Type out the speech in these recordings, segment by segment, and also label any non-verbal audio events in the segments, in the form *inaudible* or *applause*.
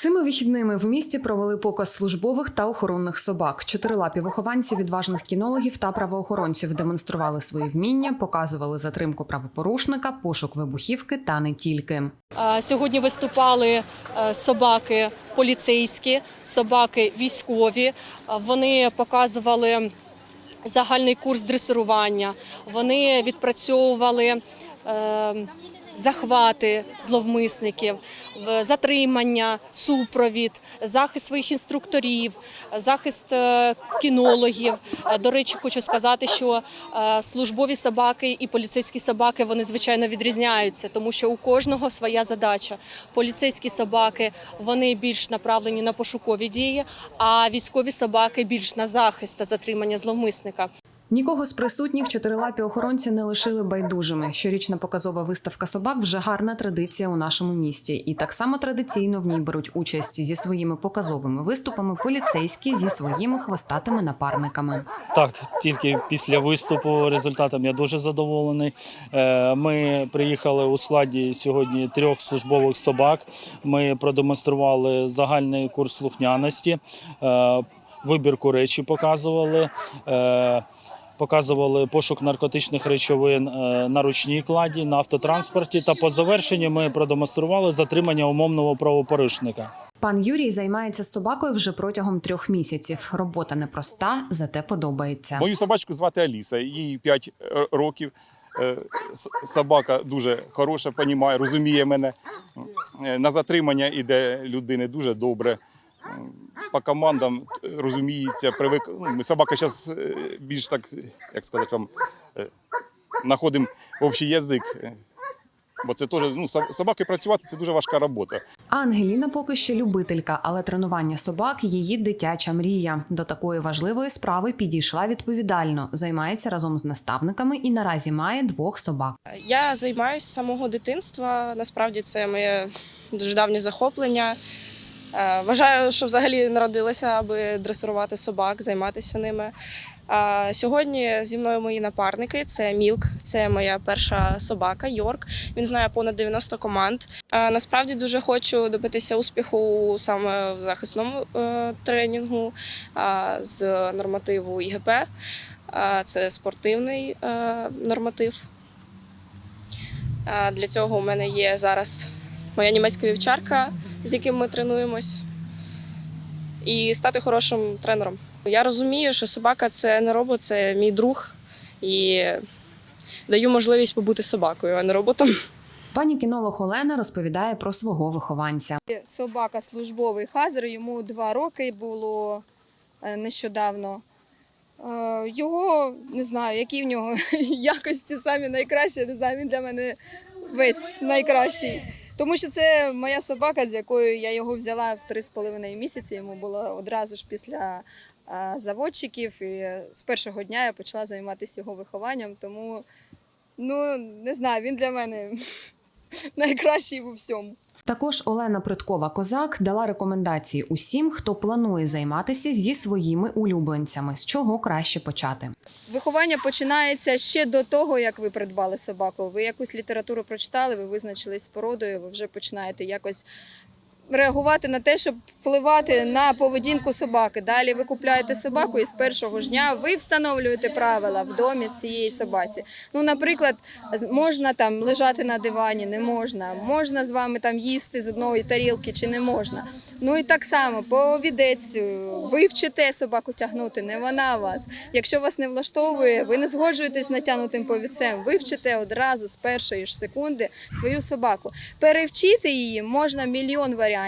Цими вихідними в місті провели показ службових та охоронних собак. Чотирилапі вихованці відважних кінологів та правоохоронців демонстрували свої вміння, показували затримку правопорушника, пошук вибухівки та не тільки. Сьогодні виступали е, собаки поліцейські, собаки військові. Вони показували загальний курс дресирування. Вони відпрацьовували е, захвати зловмисників, затримання, супровід, захист своїх інструкторів, захист е, кінологів. Е, До речі, хочу сказати, що е, службові собаки і поліцейські собаки вони звичайно відрізняються, тому що у кожного своя задача. Поліцейські собаки вони більш направлені на пошукові дії, а військові собаки більш на захист та затримання зловмисника. Нікого з присутніх чотирилапі охоронці не лишили байдужими. Щорічна показова виставка собак вже гарна традиція у нашому місті, і так само традиційно в ній беруть участь зі своїми показовими виступами поліцейські зі своїми хвостатими напарниками. Так, тільки після виступу результатом я дуже задоволений. Е, Ми приїхали у складі сьогодні трьох службових собак. Ми продемонстрували загальний курс слухняності, е, вибірку речі показували. Е, Показували пошук наркотичних речовин е, на ручній кладі, на автотранспорті. Та по завершенні ми продемонстрували затримання умовного правопорушника. Пан Юрій займається з собакою вже протягом трьох місяців. Робота непроста, зате подобається. Мою собачку звати Аліса, їй 5 років. Е, Собака дуже хороша, понімає, розуміє мене. Е, На затримання іде людини дуже добре. Е, По командам е, розуміється, привик. ну, Ми собака зараз більш так, як сказати вам, е, знаходимо общий язик. Е, Бо це теж ну, собаки працювати це дуже важка робота. Ангеліна поки що любителька, але тренування собак її дитяча мрія. До такої важливої справи підійшла відповідально, займається разом з наставниками і наразі має двох собак. Я займаюся з самого дитинства. Насправді це моє дуже давнє захоплення. Е, Вважаю, що взагалі народилася, аби дресирувати собак, займатися ними. А Сьогодні зі мною мої напарники. Це Мілк, це моя перша собака Йорк. Він знає понад 90 команд. А Насправді дуже хочу добитися успіху саме в захисному е, тренінгу з нормативу ІГП. Це спортивний е, норматив. Для цього у мене є зараз моя німецька вівчарка, з яким ми тренуємось, і стати хорошим тренером. Я розумію, що собака це не робот, це мій друг, і даю можливість побути собакою, а не роботом. Пані кінолог Олена розповідає про свого вихованця. Собака службовий хазер, йому два роки було е, нещодавно. Е, Його не знаю, які в нього *laughs* якості самі найкращі. Не знаю, він для мене весь найкращий. Тому що це моя собака, з якою я його взяла в три з половиною місяці. Йому було одразу ж після заводчиків. І з першого дня я почала займатися його вихованням. Тому ну не знаю, він для мене *laughs* найкращий у всьому. Також Олена Приткова Козак дала рекомендації усім, хто планує займатися зі своїми улюбленцями, з чого краще почати. Виховання починається ще до того, як ви придбали собаку. Ви якусь літературу прочитали, ви визначились з породою, ви вже починаєте якось реагувати на те, щоб впливати на поведінку собаки. Далі ви купляєте собаку, і з першого ж дня ви встановлюєте правила в домі цієї собаці. Ну, наприклад, можна там лежати на дивані, не можна, можна з вами там їсти з одної тарілки чи не можна. Ну і так само повідець, ви вчите собаку тягнути, не вона вас. Якщо вас не влаштовує, ви не згоджуєтесь з натягнутим повідцем, ви вчите одразу з першої ж секунди свою собаку. Перевчити її можна мільйон варіантів,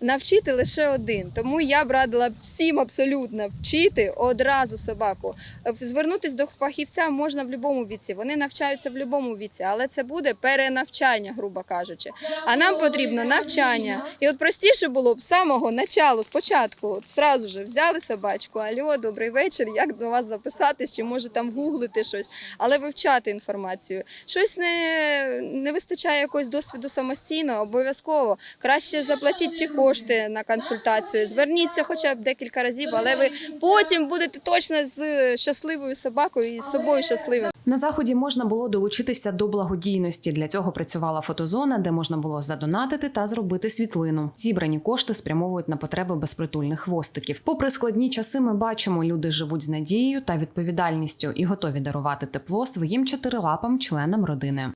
навчити лише один. Тому я б радила всім абсолютно вчити одразу собаку. Звернутися до фахівця можна в будь-якому віці. Вони навчаються в будь-якому віці, але це буде перенавчання, грубо кажучи. А нам потрібно навчання. І от простіше було б з самого началу, спочатку, от зразу ж взяли собачку, альо, добрий вечір, як до вас записатись, чи може там гуглити щось, але вивчати інформацію. Щось не, не вистачає якогось досвіду самостійно, обов'язково. Краще заплатіть ті кошти на консультацію. Зверніться хоча б декілька разів, але ви потім будете точно з щасливою собакою і з собою щасливим. На заході можна було долучитися до благодійності. Для цього працювала фотозона, де можна було задонатити та зробити світлину. Зібрані кошти спрямовують на потреби безпритульних хвостиків. Попри складні часи, ми бачимо, люди живуть з надією та відповідальністю і готові дарувати тепло своїм чотирилапам членам родини.